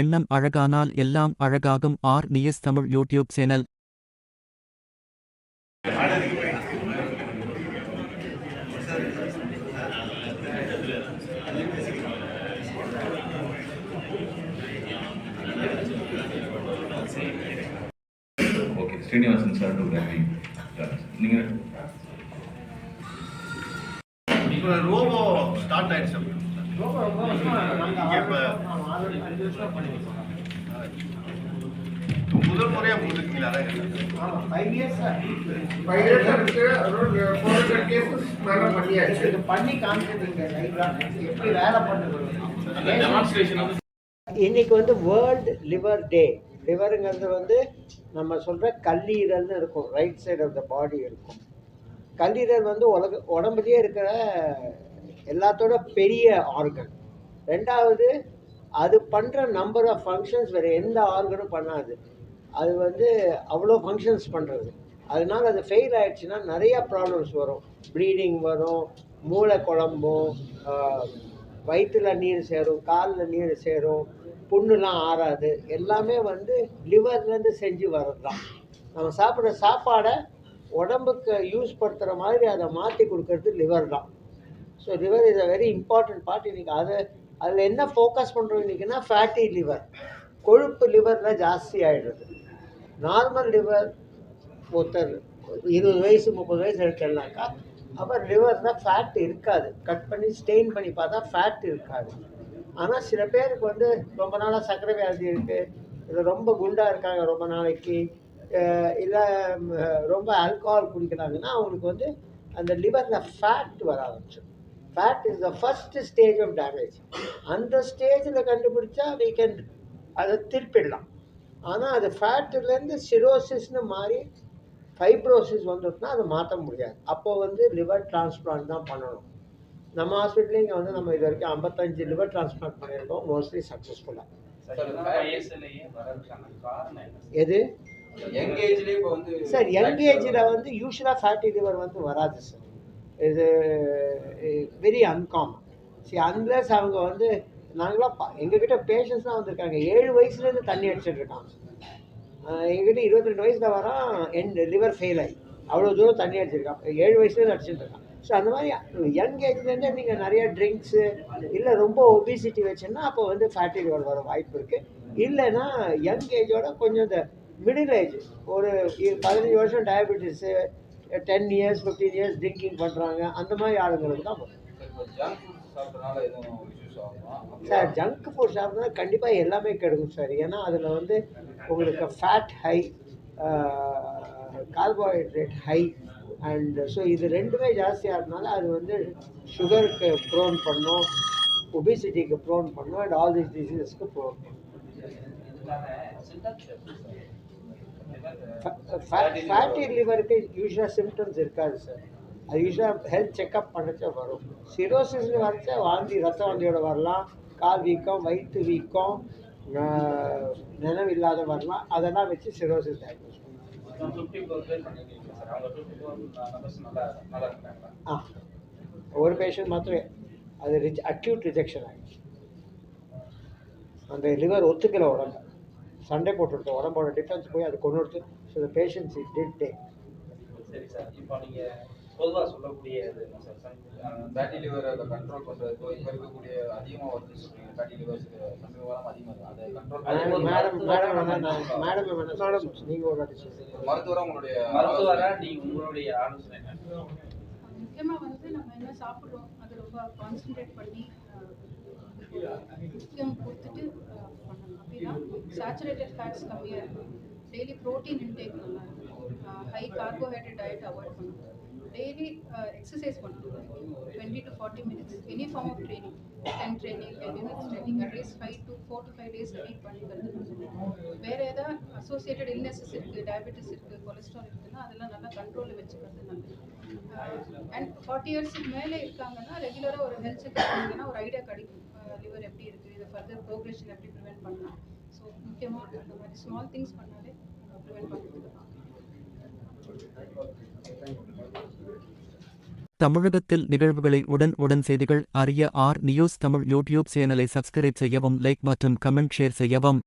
எண்ணம் அழகானால் எல்லாம் அழகாகும். R. News Tamil YouTube channel. Okay Srinivasan sir நீங்கள் இப்போ ரோபோ ஸ்டார்ட் ஆயிடுச்சு. முதல் முறையா பண்ணி வேலை இன்னைக்கு வந்து வேர்ல்டு லிவர் டே லிவருங்கிறது வந்து நம்ம சொல்ற கல்லீரல்னு இருக்கும். Right side of the body இருக்கும். கல்லீரல் வந்து உலக உடம்புலயே இருக்கிற எல்லாத்தோட பெரிய ஆர்கன் ரெண்டாவது அது பண்ணுற நம்பர் ஆஃப் ஃபங்க்ஷன்ஸ் வேறு எந்த ஆர்கனும் பண்ணாது. அது வந்து அவ்வளோ ஃபங்க்ஷன்ஸ் பண்ணுறது அதனால அது ஃபெயில் ஆயிடுச்சுன்னா நிறைய ப்ராப்ளம்ஸ் வரும். ப்ளீடிங் வரும் மூளை குழம்பும் வயிற்றுல நீர் சேரும் காலில் நீர் சேரும் புண்ணுலாம் ஆறாது. எல்லாமே வந்து லிவர்லேருந்து செஞ்சு வர்றது தான் நம்ம சாப்பிட்ற சாப்பாடை உடம்புக்கு யூஸ் படுத்துகிற மாதிரி அதை மாற்றி கொடுக்கறது லிவர் தான். So liver is a very important part இன்றைக்கி அதை அதில் என்ன ஃபோக்கஸ் பண்ணுறோம் இன்றைக்கினா ஃபேட்டி லிவர் கொழுப்பு லிவரில் ஜாஸ்தி ஆகிடுது நார்மல் லிவர் ஒருத்தர் இருபது வயசு முப்பது வயசு எடுத்தோம்னாக்கா அப்போ லிவரில் ஃபேட் இருக்காது. கட் பண்ணி ஸ்டெயின் பண்ணி பார்த்தா ஃபேட் இருக்காது. ஆனால் சில பேருக்கு வந்து ரொம்ப நாளாக சர்க்கரை வியாதி இருக்குது இல்லை ரொம்ப குண்டாக இருக்காங்க ரொம்ப நாளைக்கு. இல்லை ரொம்ப ஆல்கஹால் குடிக்கிறாங்கன்னா அவங்களுக்கு வந்து அந்த லிவரில் ஃபேட் வர ஆரம்பிச்சிடும். Fat is the first stage of damage அந்த ஸ்டேஜில் கண்டுபிடிச்சா we கேன் அதை திருப்பிடலாம். ஆனால் அது ஃபேட்டுலேருந்து சிரோசிஸ்னு மாறி ஃபைப்ரோசிஸ் வந்துட்டுனா அதை மாற்ற முடியாது. அப்போ வந்து லிவர் டிரான்ஸ்பிளான்ட் தான் பண்ணணும். நம்ம ஹாஸ்பிட்டலே இங்கே வந்து நம்ம இது வரைக்கும் ஐம்பத்தஞ்சு லிவர் டிரான்ஸ்பிளான்ட் பண்ணியிருக்கோம். மோஸ்ட்லி சக்ஸஸ்ஃபுல்லாக எது? சார் யங் ஏஜில் வந்து யூஸ்வலாக ஃபேட்டி லிவர் வந்து வராது சார் இது வெரி அன்காமன் சரி அன்லஸ் அவங்க வந்து நாங்களாம் பா எங்ககிட்ட பேஷண்ட்ஸ்லாம் வந்திருக்காங்க. ஏழு வயசுலேருந்து தண்ணி அடிச்சிட்டு இருக்காங்க. எங்ககிட்ட இருபத்தி ரெண்டு வயசில் வரான் என் லிவர் ஃபெயில் ஆகி அவ்வளோ தூரம் தண்ணி அடிச்சிருக்கான். ஏழு வயசுலேருந்து அடிச்சிட்டு இருக்கான். ஸோ அந்த மாதிரி யங் ஏஜ்லேருந்தே நீங்கள் நிறைய ட்ரிங்க்ஸு இல்லை ரொம்ப ஒபிசிட்டி வச்சுன்னா அப்போ வந்து ஃபேட்டி லிவர் வர வாய்ப்பு இருக்குது இல்லைன்னா யங் ஏஜோட கொஞ்சம் இந்த மிடில் ஏஜ் ஒரு பதினஞ்சு வருஷம் diabetes ten years fifteen years drinking பண்ணுறாங்க அந்த மாதிரி ஆளுங்களுக்கு தான் சார் ஜங்க் ஃபுட் சாப்பிட்றதுனா கண்டிப்பாக எல்லாமே கெடுக்கும் சார் ஏன்னா அதில் வந்து உங்களுக்கு fat high carbohydrate high and so இது ரெண்டுமே ஜாஸ்தியாக இருந்தாலும் அது வந்து சுகருக்கு ப்ரோன் பண்ணும் ஒபிசிட்டிக்கு ப்ரோன் பண்ணும் அண்ட் ஆல் திஸ் டிசீஸஸ்க்கு ப்ரோன் பண்ணும். ஃபேட்டி லிவருக்கு யூஸ்வலாக சிம்டம்ஸ் இருக்காது சார் அது யூஸ்வலாக ஹெல்த் செக்கப் பண்ணச்சா வரும். சிரோசிஸ்னு வரச்சா வாந்தி ரத்த வாந்தியோட வரலாம். கால் வீக்கம் வயிற்று வீக்கம் நினைவு இல்லாத வரலாம். அதெல்லாம் வச்சு சிரோசிஸ் டயக்னோஸ் ஆ. ஒரு பேஷண்ட் மாத்திரம். அது ரிஜ் அக்யூட் ரிஜெக்ஷன் ஆகிடுச்சு அந்த லிவர் ஒத்துக்கலை உடம்பு. சண்டை போட்டுடுது உடம்போட டிஃபென்ஸ் போய் அது கொண்டு வருது so the patients it did take சரி சார் இப்போ நீங்க பொதுவா சொல்லக்கூடிய இது என்ன சார்? ஃபேட்டி லிவர் அதை கண்ட்ரோல் பண்றதுக்கோ இப்போ இருக்கக்கூடிய அதிகமாக வருதுன்னு சொல்றீங்க. ஃபேட்டி லிவர் சமீப காலம் அதிகமாக அதை control madam madam madam madam நீங்கள் ஒரு மருத்துவராக உங்களுடைய மருத்துவரா நீங்க உங்களுடைய ஆலோசனை முக்கியமாக வந்து நம்ம என்ன சாப்பிட்றோம் அது ரொம்ப கான்சென்ட்ரேட் பண்ணி முக்கியம் கொடுத்துட்டு சேச்சுரேட்டட் ஃபேட்ஸ் கம்மியாக இருக்கும். டெய்லி ப்ரோட்டீன் இன்டேக் நல்லா இருக்கும். ஹை கார்போஹைட்ரேட் டயட் அவாய்ட் பண்ணணும். டெய்லி எக்ஸசைஸ் பண்ணணும். Twenty to forty minutes any form of training ten training ten minutes training at least five to four to five days weight பண்ணிக்கிறது வேறு ஏதாவது associated illnesses இருக்குது diabetes இருக்குது cholesterol இருக்குன்னா அதெல்லாம் நல்லா கண்ட்ரோலில் வச்சுக்கிறது நல்லது. அண்ட் ஃபார்ட்டி இயர்ஸ்க்கு மேலே இருக்காங்கன்னா ரெகுலராக ஒரு ஹெல்த் செக்அப் பண்ணிங்கன்னா ஒரு ஐடியா கிடைக்கும். லிவர் எப்படி இருக்குது இது ஃபர்தர் ப்ரோக்ரெஷன் எப்படி முக்கியமாக அந்த மாதிரி ஸ்மால் திங்ஸ் பண்ணாலே ப்ரிவென்ட் தமிழகத்தில் நிகழ்வுகளை உடன் உடன் செய்திகள் அறிய ஆர் நியூஸ் தமிழ் யூடியூப் சேனலை சப்ஸ்கிரைப் செய்யவும் லைக் மற்றும் கமெண்ட் ஷேர் செய்யவும்.